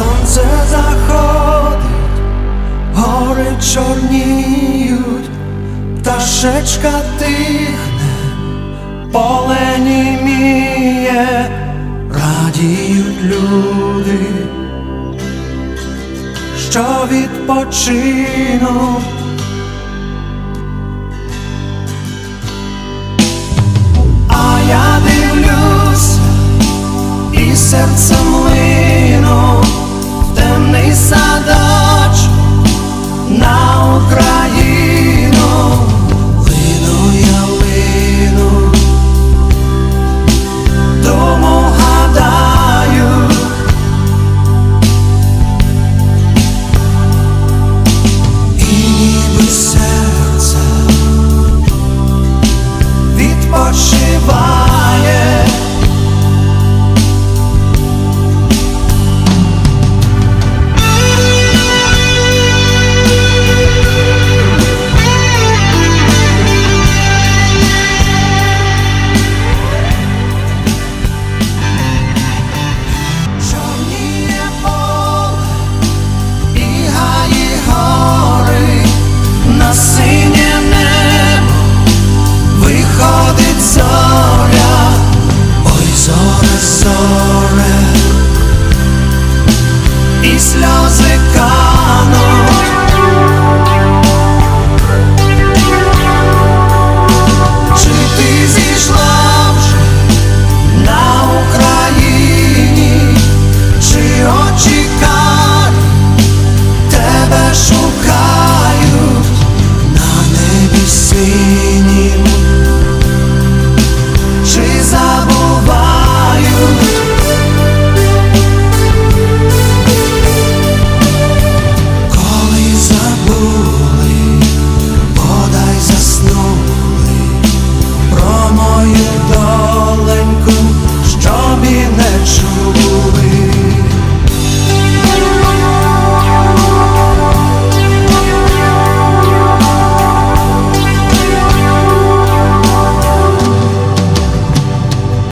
сонце заходить, гори чорніють, пташечка тихне, поле німіє, радіють люди, що відпочинуть. А я дивлюсь і серцем лише Sing.